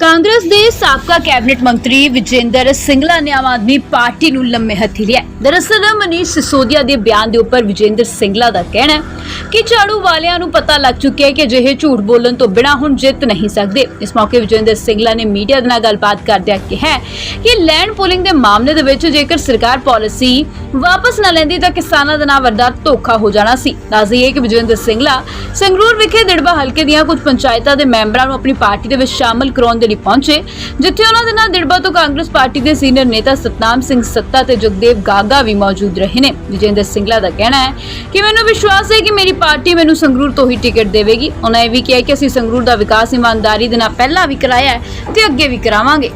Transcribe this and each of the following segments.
ਕਾਂਗਰਸ ਦੇ ਸਾਬਕਾ ਕੈਬਨਿਟ ਮੰਤਰੀ ਵਿਜੇਂਦਰ ਸਿੰਗਲਾ ਨੇ ਆਮ ਆਦਮੀ ਪਾਰਟੀ ਨੂੰ ਲੰਮੇ ਹੱਥੀ ਲਿਆ ਦਰਅਸਲ, ਮਨੀਸ਼ ਸਿਸੋਦੀਆ ਦੇ ਬਿਆਨ ਦੇ ਉੱਪਰ ਵਿਜੇਂਦਰ ਸਿੰਗਲਾ ਦਾ ਕਹਿਣਾ ਹੈ ਕਿ ਝਾੜੂ ਵਾਲਿਆਂ ਨੂੰ ਪਤਾ ਲੱਗ ਚੁੱਕਿਆ ਹੈ ਕਿ ਅਜਿਹੇ ਝੂਠ ਬੋਲਣ ਤੋਂ ਬਿਨਾਂ ਹੁਣ ਜਿੱਤ ਨਹੀਂ ਸਕਦੇ। ਇਸ ਮੌਕੇ ਵਿਜੇਂਦਰ ਸਿੰਗਲਾ ਨੇ ਮੀਡੀਆ ਦੇ ਨਾਲ ਗੱਲਬਾਤ ਕਰਦਿਆਂ ਕਿਹਾ ਕਿ ਲੈਂਡ ਪੋਲਿੰਗ ਦੇ ਮਾਮਲੇ ਦੇ ਵਿੱਚ ਜੇਕਰ ਸਰਕਾਰ ਪਾਲਿਸੀ ਵਾਪਸ ਨਾ ਲੈਂਦੀ ਤਾਂ ਕਿਸਾਨਾਂ ਦਾ ਨਾਲ ਵਰਦਾ ਧੋਖਾ ਹੋ ਜਾਣਾ ਸੀ। ਦੱਸਦੀ ਹੈ ਕਿ ਵਿਜੇਂਦਰ ਸਿੰਗਲਾ ਸੰਗਰੂਰ ਵਿਖੇ ਦਿੜਬਾ ਹਲਕੇ ਦੀਆਂ ਕੁਝ ਪੰਚਾਇਤਾਂ ਦੇ ਮੈਂਬਰਾਂ ਨੂੰ ਆਪਣੀ ਪਾਰਟੀ ਦੇ ਵਿੱਚ ਸ਼ਾਮਲ ਕਰਾਉਣ ਦੇ ਲਈ ਪਹੁੰਚੇ, ਜਿੱਥੇ ਉਹਨਾਂ ਦੇ ਨਾਲ ਦਿੜਬਾ ਤੋਂ ਕਾਂਗਰਸ ਪਾਰਟੀ ਦੇ ਸੀਨੀਅਰ ਨੇਤਾ ਸਤਨਾਮ ਸਿੰਘ ਸੱਤਾ ਤੇ ਜਗਦੇਵ ਗਾਗਾ ਵੀ ਮੌਜੂਦ ਰਹੇ ਨੇ। ਵਿਜੇਂਦਰ ਸਿੰਗਲਾ ਦਾ ਕਹਿਣਾ ਹੈ ਕਿ ਮੈਨੂੰ ਵਿਸ਼ਵਾਸ ਹੈ ਕਿ ਮੇਰੀ ਪਾਰਟੀ ਮੈਨੂੰ ਸੰਗਰੂਰ ਤੋਂ ਹੀ ਟਿਕਟ ਦੇਵੇਗੀ। ਉਹਨਾਂ ਇਹ ਵੀ ਕਿਹਾ ਕਿ ਅਸੀਂ ਸੰਗਰੂਰ ਦਾ ਵਿਕਾਸ ਇਮਾਨਦਾਰੀ ਦੇ ਨਾਲ ਪਹਿਲਾਂ ਵੀ ਕਰਾਇਆ ਹੈ ਤੇ ਅੱਗੇ ਵੀ ਕਰਾਵਾਂਗੇ।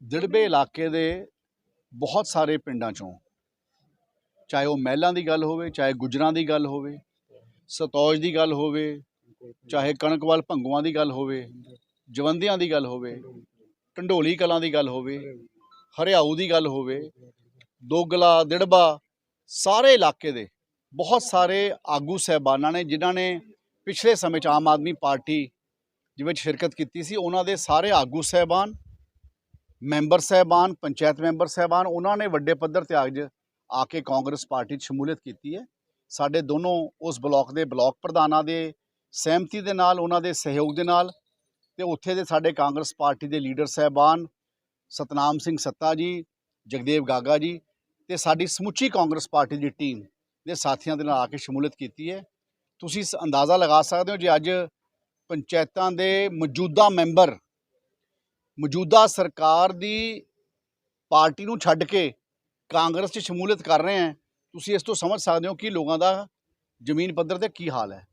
ਦਿੜਬੇ ਇਲਾਕੇ ਦੇ ਬਹੁਤ ਸਾਰੇ ਪਿੰਡਾਂ ਚੋਂ, ਚਾਹੇ ਉਹ ਮਹਿਲਾਂ ਦੀ ਗੱਲ ਹੋਵੇ, ਚਾਹੇ ਗੁਜਰਾਂ ਦੀ ਗੱਲ ਹੋਵੇ, ਸਤੌਜ ਦੀ ਗੱਲ ਹੋਵੇ ਚਾਹੇ ਕਣਕਵਾਲ ਭੰਗੂਆਂ ਦੀ ਗੱਲ ਹੋਵੇ, ਜਵੰਦਿਆਂ ਦੀ ਗੱਲ ਹੋਵੇ, ਢੰਡੋਲੀ ਕਲਾਂ ਦੀ ਗੱਲ ਹੋਵੇ, ਹਰਿਆਊ ਦੀ ਗੱਲ ਹੋਵੇ, ਦੋਗਲਾ, ਦਿੜਬਾ, ਸਾਰੇ ਇਲਾਕੇ ਦੇ ਬਹੁਤ ਸਾਰੇ ਆਗੂ ਸਹਿਬਾਨਾਂ ਨੇ, ਜਿਨ੍ਹਾਂ ਨੇ ਪਿਛਲੇ ਸਮੇਂ 'ਚ ਆਮ ਆਦਮੀ ਪਾਰਟੀ ਦੇ ਵਿੱਚ ਸ਼ਿਰਕਤ ਕੀਤੀ ਸੀ, ਉਹਨਾਂ ਦੇ ਸਾਰੇ ਆਗੂ ਸਹਿਬਾਨ, ਮੈਂਬਰ ਸਹਿਬਾਨ, ਪੰਚਾਇਤ ਮੈਂਬਰ ਸਹਿਬਾਨ, ਉਹਨਾਂ ਨੇ ਵੱਡੇ ਪੱਧਰ ਤੇ ਅੱਜ ਆ ਕੇ ਕਾਂਗਰਸ ਪਾਰਟੀ 'ਚ ਸ਼ਮੂਲੀਅਤ ਕੀਤੀ ਹੈ। ਸਾਡੇ ਦੋਨੋਂ ਉਸ ਬਲਾਕ ਦੇ ਬਲਾਕ ਪ੍ਰਧਾਨਾਂ ਦੇ ਸਹਿਮਤੀ ਦੇ ਨਾਲ, ਉਹਨਾਂ ਦੇ ਸਹਿਯੋਗ ਦੇ ਨਾਲ ਤੇ ਉੱਥੇ ਦੇ ਸਾਡੇ ਕਾਂਗਰਸ ਪਾਰਟੀ ਦੇ ਲੀਡਰ ਸਹਿਬਾਨ ਸਤਨਾਮ ਸਿੰਘ ਸੱਤਾ ਜੀ, ਜਗਦੇਵ ਗਾਗਾ ਜੀ ਤੇ ਸਾਡੀ ਸਮੁੱਚੀ ਕਾਂਗਰਸ ਪਾਰਟੀ ਦੀ ਟੀਮ ਦੇ ਸਾਥੀਆਂ ਦੇ ਨਾਲ ਆ ਕੇ ਸ਼ਮੂਲੀਅਤ ਕੀਤੀ ਹੈ। ਤੁਸੀਂ ਇਸ ਅੰਦਾਜ਼ਾ ਲਗਾ ਸਕਦੇ ਹੋ ਜੇ ਅੱਜ ਪੰਚਾਇਤਾਂ ਦੇ ਮੌਜੂਦਾ ਮੈਂਬਰ ਮੌਜੂਦਾ ਸਰਕਾਰ ਦੀ ਪਾਰਟੀ ਨੂੰ ਛੱਡ ਕੇ ਕਾਂਗਰਸ 'ਚ ਸ਼ਮੂਲੀਅਤ ਕਰ ਰਹੇ ਹੈ, ਤੁਸੀਂ ਇਸ ਤੋਂ ਸਮਝ ਸਕਦੇ ਹੋ ਕਿ ਲੋਕਾਂ ਦਾ ਜ਼ਮੀਨ ਪੱਧਰ ਤੇ ਕੀ ਹਾਲ ਹੈ।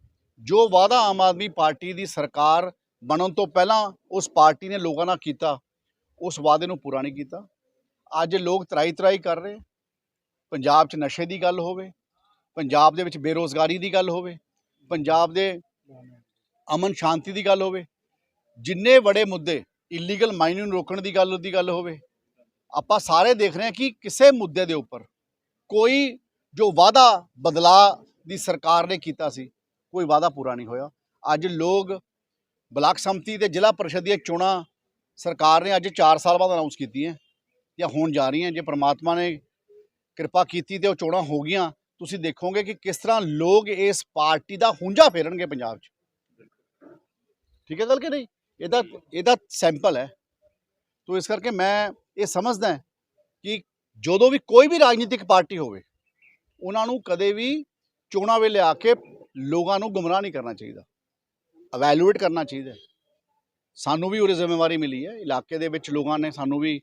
ਜੋ ਵਾਅਦਾ ਆਮ ਆਦਮੀ ਪਾਰਟੀ ਦੀ ਸਰਕਾਰ ਬਣਨ ਤੋਂ ਪਹਿਲਾਂ ਉਸ ਪਾਰਟੀ ਨੇ ਲੋਕਾਂ ਨਾਲ ਕੀਤਾ, ਉਸ ਵਾਅਦੇ ਨੂੰ ਪੂਰਾ ਨਹੀਂ ਕੀਤਾ। ਅੱਜ ਲੋਕ ਤਰਾਈ ਤਰਾਈ ਕਰ ਰਹੇ, ਪੰਜਾਬ 'ਚ ਨਸ਼ੇ ਦੀ ਗੱਲ ਹੋਵੇ, ਪੰਜਾਬ ਦੇ ਵਿੱਚ ਬੇਰੋਜ਼ਗਾਰੀ ਦੀ ਗੱਲ ਹੋਵੇ, ਪੰਜਾਬ ਦੇ ਅਮਨ ਸ਼ਾਂਤੀ ਦੀ ਗੱਲ ਹੋਵੇ, ਜਿੰਨੇ ਬੜੇ ਮੁੱਦੇ ਇਲੀਗਲ ਮਾਈਨਿੰਗ ਨੂੰ ਰੋਕਣ ਦੀ ਗੱਲ ਦੀ ਗੱਲ ਹੋਵੇ, ਆਪਾਂ ਸਾਰੇ ਦੇਖ ਰਹੇ ਹਾਂ ਕਿ ਕਿਸੇ ਮੁੱਦੇ ਦੇ ਉੱਪਰ ਕੋਈ ਜੋ ਵਾਅਦਾ ਬਦਲਾ ਦੀ ਸਰਕਾਰ ਨੇ ਕੀਤਾ ਸੀ ਕੋਈ ਵਾਅਦਾ ਪੂਰਾ ਨਹੀਂ ਹੋਇਆ। ਅੱਜ ਲੋਕ ਬਲਾਕ ਸੰਮਤੀ ਤੇ ਜ਼ਿਲ੍ਹਾ ਪਰਿਸ਼ਦ ਦੀਆਂ ਚੋਣਾਂ ਸਰਕਾਰ ਨੇ ਅੱਜ 4 ਸਾਲ ਬਾਅਦ ਅਨਾਉਂਸ ਕੀਤੀਆਂ, ਜਾਂ ਹੋਣ ਜਾ ਰਹੀਆਂ। ਜੇ ਪ੍ਰਮਾਤਮਾ ਨੇ ਕਿਰਪਾ ਕੀਤੀ ਤੇ ਉਹ ਚੋਣਾਂ ਹੋ ਗਈਆਂ, ਤੁਸੀਂ ਦੇਖੋਗੇ ਕਿ ਕਿਸ ਤਰ੍ਹਾਂ ਲੋਕ ਇਸ ਪਾਰਟੀ ਦਾ ਹੁੰਝਾ ਫੇਰਨਗੇ ਪੰਜਾਬ 'ਚ। ਠੀਕ ਹੈ ਗੱਲ ਕਿ ਨਹੀਂ? ਇਹਦਾ ਇਹਦਾ ਸੈਂਪਲ ਹੈ। ਤੋ ਇਸ ਕਰਕੇ ਮੈਂ ਇਹ ਸਮਝਦਾ ਕਿ ਜਦੋਂ ਵੀ ਕੋਈ ਵੀ ਰਾਜਨੀਤਿਕ ਪਾਰਟੀ ਹੋਵੇ, ਉਹਨਾਂ ਨੂੰ ਕਦੇ ਵੀ ਚੋਣਾਂ ਵੇਲੇ ਆ ਕੇ ਲੋਕਾਂ ਨੂੰ ਗੁੰਮਰਾਹ ਨਹੀਂ ਕਰਨਾ ਚਾਹੀਦਾ। ਅਵੈਲੂਏਟ ਕਰਨਾ ਚਾਹੀਦਾ ਹੈ। ਸਾਨੂੰ ਵੀ ਉਹਦੀ ਜ਼ਿੰਮੇਵਾਰੀ ਮਿਲੀ ਹੈ। ਇਲਾਕੇ ਦੇ ਵਿੱਚ ਲੋਕਾਂ ਨੇ ਸਾਨੂੰ ਵੀ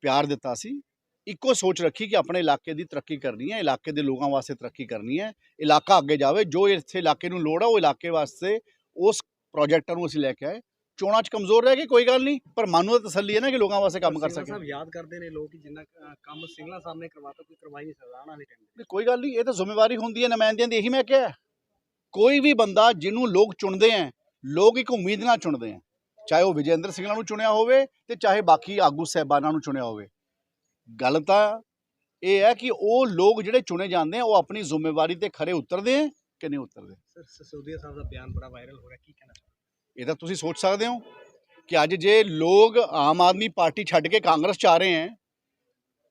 ਪਿਆਰ ਦਿੱਤਾ ਸੀ। ਇੱਕੋ ਸੋਚ ਰੱਖੀ ਕਿ ਆਪਣੇ ਇਲਾਕੇ ਦੀ ਤਰੱਕੀ ਕਰਨੀ ਹੈ। ਇਲਾਕੇ ਦੇ ਲੋਕਾਂ ਵਾਸਤੇ ਤਰੱਕੀ ਕਰਨੀ ਹੈ। ਇਲਾਕਾ ਅੱਗੇ ਜਾਵੇ। ਜੋ ਇੱਥੇ ਇਲਾਕੇ ਨੂੰ ਲੋੜ ਆ ਉਹ ਇਲਾਕੇ ਵਾਸਤੇ ਉਸ ਪ੍ਰੋਜੈਕਟਾਂ ਨੂੰ ਅਸੀਂ ਲੈ ਕੇ ਆਏ। ਚੋਣਾਂ 'ਚ ਕਮਜ਼ੋਰ ਰਹਿ ਗਏ ਕੋਈ ਗੱਲ ਨਹੀਂ ਪਰ ਮਨ ਨੂੰ ਤਾਂ ਤਸੱਲੀ ਹੈ ਨਾ ਕਿ ਲੋਕਾਂ ਵਾਸਤੇ ਕੰਮ ਕਰ ਸਿੰਗਲਾ ਸਕੇ ਸਾਹਿਬ ਯਾਦ ਕਰਦੇ ਨੇ ਲੋਕ ਜਿੰਨਾ ਕੰਮ ਸਿੰਗਲਾ ਸਾਹਿਬ ਨੇ ਕਰਵਾਤਾ ਕੋਈ ਕਰਵਾਈ ਨਹੀਂ ਸਕਦਾ। ਟਾਈਮ ਵੀ ਕੋਈ ਗੱਲ ਨਹੀਂ ਇਹ ਤਾਂ ਜ਼ਿੰਮੇਵਾਰੀ ਹੁੰਦੀ ਹੈ। ਨੁਮਾਇੰਦਿਆਂ ਦੀ ਇਹੀ ਮੈਂ ਕਿਹਾ। ਹੈ। ਕੋਈ ਵੀ ਬੰਦਾ ਜਿਹਨੂੰ ਲੋਕ ਚੁਣਦੇ ਹੈ ਲੋਕ ਇੱਕ ਉਮੀਦ ਨਾਲ ਚੁਣਦੇ ਹੈ ਚਾਹੇ ਉਹ ਵਿਜੇਂਦਰ ਸਿੰਘਲਾ ਨੂੰ ਚੁਣਿਆ ਹੋਵੇ ਤੇ ਚਾਹੇ ਬਾਕੀ ਆਗੂ ਸਹਿਬਾਨਾਂ ਨੂੰ ਚੁਣਿਆ ਹੋਵੇ। ਗੱਲ ਤਾਂ ਇਹ ਹੈ ਕਿ ਉਹ ਲੋਕ ਜਿਹੜੇ ਚੁਣੇ ਜਾਂਦੇ ਆ ਉਹ ਆਪਣੀ ਜ਼ਿੰਮੇਵਾਰੀ ਤੇ ਖਰੇ ਉਤਰਦੇ ਹੈ ਕਿ ਨਹੀਂ ਉਤਰਦੇ? ਸਰ ਸਸੋਦੀਆ ਸਾਹਿਬ ਦਾ ਬਿਆਨ ਬੜਾ ਵਾਇਰਲ ਹੋ ਰਿਹਾ ਕੀ ਕਹਿਣਾ ਇਹ ਤਾਂ ਤੁਸੀਂ ਸੋਚ ਸਕਦੇ ਹੋ ਕਿ ਅੱਜ ਜੇ ਲੋਕ ਆਮ ਆਦਮੀ ਪਾਰਟੀ ਛੱਡ ਕੇ ਕਾਂਗਰਸ ਚ ਆ ਰਹੇ ਹੈ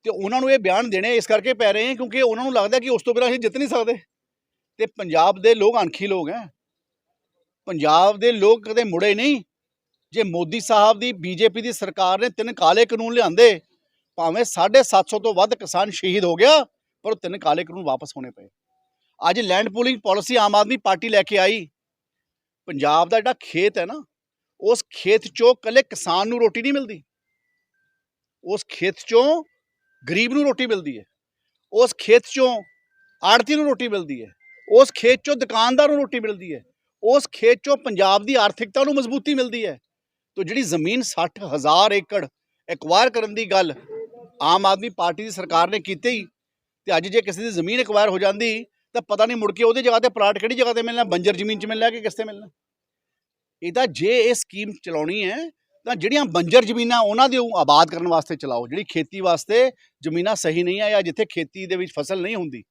ਤੇ ਉਹਨਾਂ ਨੂੰ ਇਹ ਬਿਆਨ ਦੇਣੇ ਇਸ ਕਰਕੇ ਪੈ ਰਹੇ ਹੈ ਕਿਉਂਕਿ ਉਹਨਾਂ ਨੂੰ ਲੱਗਦਾ ਕਿ ਉਸ ਤੋਂ ਬਿਨਾਂ ਅਸੀਂ ਜਿੱਤ ਨਹੀਂ ਸਕਦੇ। ਤੇ ਪੰਜਾਬ ਦੇ ਲੋਕ ਅਣਖੀ ਲੋਕ ਹੈ ਪੰਜਾਬ ਦੇ ਲੋਕ ਕਦੇ ਮੁੜੇ ਨਹੀਂ। ਜੇ ਮੋਦੀ ਸਾਹਿਬ ਦੀ, ਬੀਜੇਪੀ ਦੀ ਸਰਕਾਰ ਨੇ ਤਿੰਨ ਕਾਲੇ ਕਾਨੂੰਨ ਲਿਆਂਦੇ, ਭਾਵੇਂ 750 ਤੋਂ ਵੱਧ ਕਿਸਾਨ ਸ਼ਹੀਦ ਹੋ ਗਿਆ, ਪਰ ਉਹ ਤਿੰਨ ਕਾਲੇ ਕਾਨੂੰਨ ਵਾਪਸ ਹੋਣੇ ਪਏ। ਅੱਜ land pooling policy Aam Aadmi party ਲੈ ਕੇ ਆਈ। ਪੰਜਾਬ ਦਾ ਜਿਹੜਾ ਖੇਤ ਹੈ ਨਾ, ਉਸ ਖੇਤ ਚੋਂ ਕੱਲੇ ਕਿਸਾਨ ਨੂੰ ਰੋਟੀ ਨਹੀਂ ਮਿਲਦੀ। ਉਸ ਖੇਤ ਚੋਂ ਗਰੀਬ ਨੂੰ ਰੋਟੀ ਮਿਲਦੀ ਹੈ ਉਸ ਖੇਤ ਚੋਂ ਆੜਤੀ ਨੂੰ ਰੋਟੀ ਮਿਲਦੀ ਹੈ ਉਸ ਖੇਤ ਚੋਂ ਦੁਕਾਨਦਾਰ ਨੂੰ ਰੋਟੀ ਮਿਲਦੀ ਹੈ। ਉਸ ਖੇਤ ਚੋਂ ਪੰਜਾਬ ਦੀ ਆਰਥਿਕਤਾ ਨੂੰ ਮਜ਼ਬੂਤੀ ਮਿਲਦੀ ਹੈ। ਤੋ ਜਿਹੜੀ ਜ਼ਮੀਨ 60000 ਏਕੜ ਐਕਵਾਇਰ ਕਰਨ ਦੀ ਗੱਲ ਆਮ ਆਦਮੀ ਪਾਰਟੀ ਦੀ ਸਰਕਾਰ ਨੇ ਕੀਤੀ ਹੀ ਤੇ ਅੱਜ ਜੇ ਕਿਸੇ ਦੀ ਜ਼ਮੀਨ ਐਕਵਾਇਰ ਹੋ ਜਾਂਦੀ ਤਾਂ ਪਤਾ ਨਹੀਂ ਮੁੜ ਕੇ ਉਹਦੇ ਜਗ੍ਹਾ ਤੇ ਪਲਾਟ ਕਿਹੜੀ ਜਗ੍ਹਾ ਤੇ ਮਿਲਣਾ, ਬੰਜਰ ਜ਼ਮੀਨ 'ਚ ਮਿਲਣਾ ਕਿ ਕਿਸ ਤੇ ਮਿਲਣਾ। ਇਹਦਾ ਜੇ ਇਹ ਸਕੀਮ ਚਲਾਉਣੀ ਹੈ ਤਾਂ ਜਿਹੜੀਆਂ ਬੰਜਰ ਜ਼ਮੀਨਾਂ ਉਹਨਾਂ ਦੇ ਆਬਾਦ ਕਰਨ ਵਾਸਤੇ ਚਲਾਓ। ਜਿਹੜੀ ਖੇਤੀ ਵਾਸਤੇ ਜ਼ਮੀਨਾਂ ਸਹੀ ਨਹੀਂ ਆ ਜਾਂ ਜਿੱਥੇ ਖੇਤੀ ਦੇ ਵਿੱਚ ਫਸਲ ਨਹੀਂ ਹੁੰਦੀ।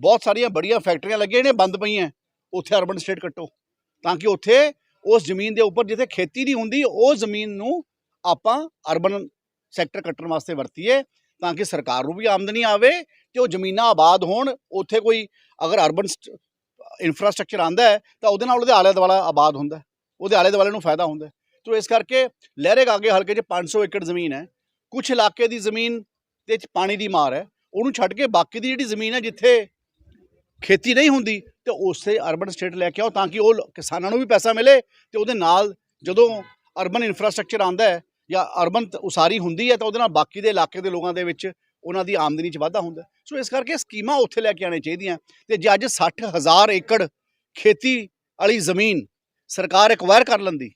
ਬਹੁਤ ਸਾਰੀਆਂ ਬੜੀਆਂ ਫੈਕਟਰੀਆਂ ਲੱਗੀਆਂ ਨੇ, ਬੰਦ ਪਈਆਂ ਉੱਥੇ ਅਰਬਨ ਸਟੇਟ ਕੱਟੋ। ਤਾਂ ਕਿ ਉੱਥੇ ਉਸ ਜ਼ਮੀਨ ਦੇ ਉੱਪਰ ਜਿੱਥੇ ਖੇਤੀ ਨਹੀਂ ਹੁੰਦੀ, ਉਹ ਜ਼ਮੀਨ ਨੂੰ ਆਪਾਂ ਅਰਬਨ ਸੈਕਟਰ ਕੱਟਣ ਵਾਸਤੇ ਵਰਤੀਏ, ਤਾਂ ਕਿ ਸਰਕਾਰ ਨੂੰ ਵੀ ਆਮਦਨੀ ਆਵੇ ਤੇ ਉਹ ਜ਼ਮੀਨਾਂ ਆਬਾਦ ਹੋਣ। ਉੱਥੇ ਕੋਈ ਅਗਰ ਅਰਬਨ ਇਨਫਰਾਸਟ੍ਰਕਚਰ ਆਂਦਾ ਹੈ, ਤਾਂ ਉਹਦੇ ਨਾਲ ਉਹਦੇ ਆਲੇ ਦੁਆਲਾ ਆਬਾਦ ਹੁੰਦਾ ਉਹਦੇ ਆਲੇ ਦੁਆਲੇ ਨੂੰ ਫਾਇਦਾ ਹੁੰਦਾ ਹੈ। ਤੋ ਇਸ ਕਰਕੇ ਲਹਿਰੇ ਗਾਗੇ ਹਲਕੇ 'ਚ 500 ਏਕੜ ਜ਼ਮੀਨ ਹੈ। ਕੁਝ ਇਲਾਕੇ ਦੀ ਜ਼ਮੀਨ ਤੇ ਪਾਣੀ ਦੀ ਮਾਰ ਹੈ। ਉਹਨੂੰ ਛੱਡ ਕੇ ਬਾਕੀ ਦੀ ਜਿਹੜੀ ਜ਼ਮੀਨ ਹੈ, ਜਿੱਥੇ ਖੇਤੀ ਨਹੀਂ ਹੁੰਦੀ ਤੇ ਉਸੇ ਅਰਬਨ ਸਟੇਟ ਲੈ ਕੇ ਆਓ ਤਾਂ ਕਿ ਉਹ ਕਿਸਾਨਾਂ ਨੂੰ ਵੀ ਪੈਸਾ ਮਿਲੇ ਤੇ ਉਹਦੇ ਨਾਲ ਜਦੋਂ ਅਰਬਨ ਇਨਫਰਾਸਟ੍ਰਕਚਰ ਆਂਦਾ ਹੈ ਜਾਂ ਅਰਬਨ ਉਸਾਰੀ ਹੁੰਦੀ ਹੈ ਤਾਂ ਉਹਦੇ ਨਾਲ ਬਾਕੀ ਦੇ ਇਲਾਕੇ ਦੇ ਲੋਕਾਂ ਦੇ ਵਿੱਚ ਉਹਨਾਂ ਦੀ ਆਮਦਨੀ 'ਚ ਵਾਧਾ ਹੁੰਦਾ ਸੋ ਇਸ ਕਰਕੇ ਸਕੀਮਾਂ ਉੱਥੇ ਲੈ ਕੇ ਆਉਣੇ ਚਾਹੀਦੀਆਂ ਤੇ ਜੇ ਅੱਜ 60000 ਏਕੜ ਖੇਤੀ ਵਾਲੀ ਜ਼ਮੀਨ ਸਰਕਾਰ ਐਕਵਾਇਰ ਕਰ ਲੈਂਦੀ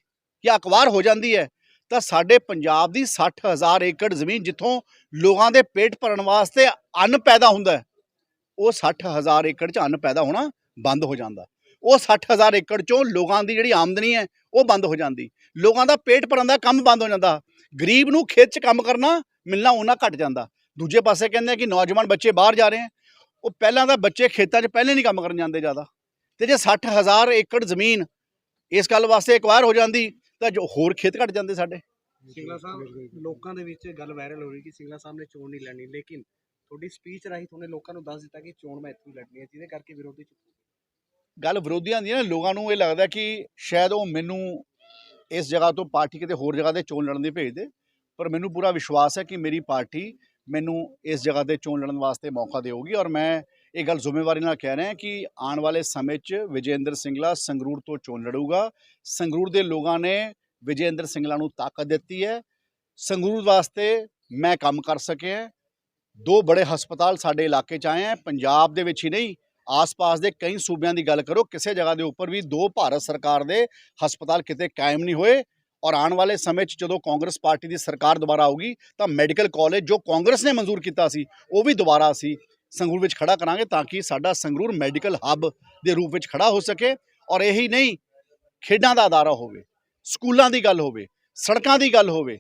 ਜਾਂ ਅਕਵਾਇਰ ਹੋ ਜਾਂਦੀ ਹੈ ਤਾਂ ਸਾਡੇ ਪੰਜਾਬ ਦੀ 60000 ਏਕੜ ਜ਼ਮੀਨ ਜਿੱਥੋਂ ਲੋਕਾਂ ਦੇ ਪੇਟ ਭਰਨ ਵਾਸਤੇ ਅੰਨ ਪੈਦਾ ਹੁੰਦਾ ਹੈ, ਉਹ 60000 ਏਕੜ 'ਚ ਅੰਨ ਪੈਦਾ ਹੋਣਾ ਬੰਦ ਹੋ ਜਾਂਦਾ। ਉਹ 60000 ਏਕੜ 'ਚੋਂ ਲੋਕਾਂ ਦੀ ਜਿਹੜੀ ਆਮਦਨੀ ਹੈ, ਉਹ ਬੰਦ ਹੋ ਜਾਂਦੀ। ਲੋਕਾਂ ਦਾ ਪੇਟ ਭਰਨ ਦਾ ਕੰਮ ਬੰਦ ਹੋ ਜਾਂਦਾ। ਗਰੀਬ ਨੂੰ ਖੇਤ 'ਚ ਕੰਮ ਕਰਨਾ, ਮਿਲਣਾ ਉਹਨਾਂ ਘਟ ਜਾਂਦਾ। ਦੂਜੇ ਪਾਸੇ ਕਹਿੰਦੇ ਆ ਕਿ ਨੌਜਵਾਨ ਬੱਚੇ ਬਾਹਰ ਜਾ ਰਹੇ ਆ। ਉਹ ਪਹਿਲਾਂ ਤਾਂ ਬੱਚੇ ਖੇਤਾਂ 'ਚ ਪਹਿਲੇ ਨਹੀਂ ਕੰਮ ਕਰਨ ਜਾਂਦੇ ਜ਼ਿਆਦਾ। ਤੇ ਜੇ 60000 ਏਕੜ ਜ਼ਮੀਨ ਇਸ ਗੱਲ ਵਾਸਤੇ ਐਕਵਾਇਰ ਹੋ ਜਾਂਦੀ, ਤਾਂ ਜੋ ਹੋਰ ਖੇਤ ਘਟ ਜਾਂਦੇ ਸਾਡੇ। ਸਿੰਗਲਾ ਸਾਹਿਬ, ਲੋਕਾਂ ਦੇ ਵਿੱਚ ਗੱਲ ਵਾਇਰਲ ਹੋ ਰਹੀ ਕਿ ਸਿੰਗਲਾ ਸਾਹਿਬ ਨੇ ਚੋਣ ਨਹੀਂ ਲੜਨੀ ਲੇਕਿਨ ਤੁਹਾਡੀ ਸਪੀਚ ਰਾਹੀਂ ਤੁਹਾਨੂੰ ਲੋਕਾਂ ਨੂੰ ਦੱਸ ਦਿੱਤਾ ਕਿ ਚੋਣ ਮੈਂ ਇੱਥੋਂ ਲੜਨੀ ਹੈ, ਜਿਹਦੇ ਕਰਕੇ ਵਿਰੋਧੀ ਚੁੱਪ ਗੱਲ ਵਿਰੋਧੀਆਂ ਦੀ ਨਾ, ਲੋਕਾਂ ਨੂੰ ਇਹ ਲੱਗਦਾ ਕਿ ਸ਼ਾਇਦ ਉਹ ਮੈਨੂੰ ਇਸ ਜਗ੍ਹਾ ਤੋਂ ਪਾਰਟੀ ਕਿਤੇ ਹੋਰ ਜਗ੍ਹਾ ਤੇ ਚੋਣ ਲੜਨ ਦੀ ਭੇਜਦੇ ਪਰ ਮੈਨੂੰ ਪੂਰਾ ਵਿਸ਼ਵਾਸ ਹੈ ਕਿ ਮੇਰੀ ਪਾਰਟੀ ਮੈਨੂੰ ਇਸ ਜਗ੍ਹਾ ਤੇ ਚੋਣ ਲੜਨ ਵਾਸਤੇ ਮੌਕਾ ਦੇਊਗੀ ਔਰ ਮੈਂ ਇਹ ਗੱਲ ਜ਼ਿੰਮੇਵਾਰੀ ਨਾਲ ਕਹਿ ਰਿਹਾ ਕਿ ਆਉਣ ਵਾਲੇ ਸਮੇਂ 'ਚ ਵਿਜੇਂਦਰ ਸਿੰਗਲਾ ਸੰਗਰੂਰ ਤੋਂ ਚੋਣ ਲੜੂਗਾ। ਸੰਗਰੂਰ ਦੇ ਲੋਕਾਂ ਨੇ ਵਿਜੇਂਦਰ ਸਿੰਗਲਾ ਨੂੰ ਤਾਕਤ ਦਿੱਤੀ ਹੈ। ਸੰਗਰੂਰ ਵਾਸਤੇ ਮੈਂ ਕੰਮ ਕਰ ਸਕਿਆ। ਦੋ ਬੜੇ ਹਸਪਤਾਲ ਸਾਡੇ ਇਲਾਕੇ 'ਚ ਆਏ ਹੈ ਪੰਜਾਬ ਦੇ ਵਿੱਚ ਹੀ ਨਹੀਂ, ਆਸ-ਪਾਸ ਦੇ ਕਈ ਸੂਬਿਆਂ ਦੀ ਗੱਲ ਕਰੋ, ਕਿਸੇ ਜਗ੍ਹਾ ਦੇ ਉੱਪਰ ਵੀ ਦੋ ਭਾਰਤ ਸਰਕਾਰ ਦੇ ਹਸਪਤਾਲ ਕਿਤੇ ਕਾਇਮ ਨਹੀਂ ਹੋਏ ਔਰ ਆਉਣ ਵਾਲੇ ਸਮੇਂ 'ਚ ਜਦੋਂ ਕਾਂਗਰਸ ਪਾਰਟੀ ਦੀ ਸਰਕਾਰ ਦੁਬਾਰਾ ਆਊਗੀ ਤਾਂ ਮੈਡੀਕਲ ਕਾਲਜ ਜੋ ਕਾਂਗਰਸ ਨੇ ਮਨਜ਼ੂਰ ਕੀਤਾ ਸੀ, ਉਹ ਵੀ ਦੁਬਾਰਾ ਅਸੀਂ ਸੰਗਰੂਰ ਵਿੱਚ ਖੜਾ ਕਰਾਂਗੇ ਤਾਂ ਕਿ ਸਾਡਾ ਸੰਗਰੂਰ ਮੈਡੀਕਲ ਹੱਬ ਦੇ ਰੂਪ ਵਿੱਚ ਖੜਾ ਹੋ ਸਕੇ ਔਰ ਇਹੀ ਨਹੀਂ, ਖੇਡਾਂ ਦਾ ਅਦਾਰਾ ਹੋਵੇ, ਸਕੂਲਾਂ ਦੀ ਗੱਲ ਹੋਵੇ, ਸੜਕਾਂ ਦੀ ਗੱਲ ਹੋਵੇ,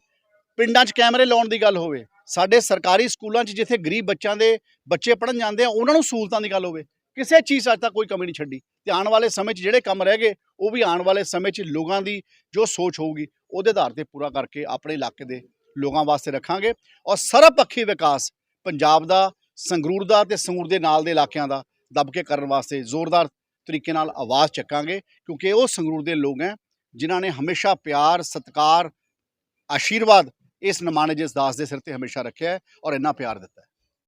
ਪਿੰਡਾਂ 'ਚ ਕੈਮਰੇ ਲਾਉਣ ਦੀ ਗੱਲ ਹੋਵੇ ਸਾਡੇ ਸਰਕਾਰੀ ਸਕੂਲਾਂ 'ਚ ਜਿੱਥੇ ਗਰੀਬ ਬੱਚਿਆਂ ਦੇ ਬੱਚੇ ਪੜ੍ਹਨ ਜਾਂਦੇ ਆ, ਉਹਨਾਂ ਨੂੰ ਸਹੂਲਤਾਂ ਦੀ ਗੱਲ ਹੋਵੇ। ਕਿਸੇ ਚੀਜ਼ 'ਚ ਅੱਜ ਤੱਕ ਕੋਈ ਕਮੀ ਨਹੀਂ ਛੱਡੀ। ਤੇ ਆਉਣ ਵਾਲੇ ਸਮੇਂ 'ਚ ਜਿਹੜੇ ਕੰਮ ਰਹਿ ਗਏ, ਉਹ ਵੀ ਆਉਣ ਵਾਲੇ ਸਮੇਂ 'ਚ ਲੋਕਾਂ ਦੀ ਜੋ ਸੋਚ ਹੋਊਗੀ, ਉਹਦੇ ਆਧਾਰ ਤੇ ਪੂਰਾ ਕਰਕੇ ਆਪਣੇ ਇਲਾਕੇ ਦੇ ਲੋਕਾਂ ਵਾਸਤੇ ਰੱਖਾਂਗੇ। ਔਰ ਸਰਬਪੱਖੀ ਵਿਕਾਸ ਪੰਜਾਬ ਦਾ, ਸੰਗਰੂਰ ਦਾ ਤੇ ਸੰਗਰੂਰ ਦੇ ਨਾਲ ਦੇ ਇਲਾਕਿਆਂ ਦਾ ਦੱਬ ਕੇ ਕਰਨ ਵਾਸਤੇ ਜ਼ੋਰਦਾਰ ਤਰੀਕੇ ਨਾਲ ਆਵਾਜ਼ ਚੱਕਾਂਗੇ, ਕਿਉਂਕਿ ਉਹ ਸੰਗਰੂਰ ਦੇ ਲੋਕ ਹੈ, ਜਿਨ੍ਹਾਂ ਨੇ ਹਮੇਸ਼ਾ ਪਿਆਰ, ਸਤਿਕਾਰ, ਆਸ਼ੀਰਵਾਦ ਇਸ ਨਮਾਨੇ ਜਿਸ ਦਾਸ ਦੇ ਸਿਰ ਤੇ ਹਮੇਸ਼ਾ ਰੱਖਿਆ ਔਰ ਇੰਨਾ ਪਿਆਰ ਦਿੱਤਾ